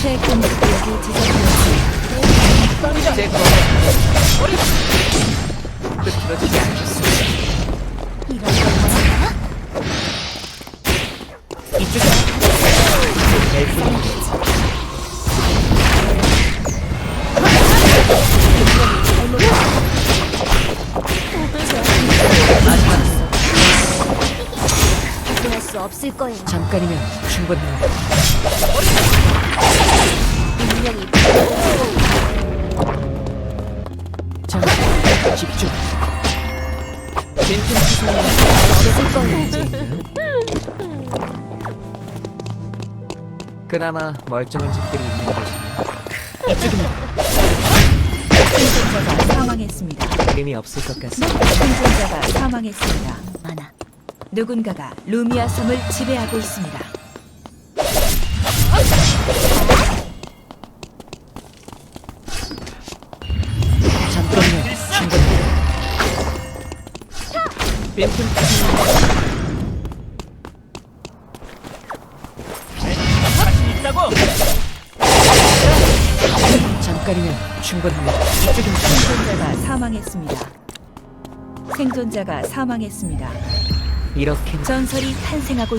새 공격력이 지속되었습니다. 제 검은 흐트러지지 않겠습니다. 이런 걸 원하나? 이쪽에 엘프 수 없을 거예요. 잠깐이면 충분합니다. 분명히 잠깐 집중. 없을 거예요. 그나마 멀쩡한 집들이 있는 이쪽입니다. 생존자가 사망했습니다. 의미 없을 것 같습니다. 생존자가 사망했습니다. 많아. 누군가가 루미아 섬을 지배하고 있습니다. 잠깐이면 충분합니다. 잠깐이면. 이쪽입니다. 생존자가 사망했습니다. 생존자가 사망했습니다. 이렇게 전설이 탄생하고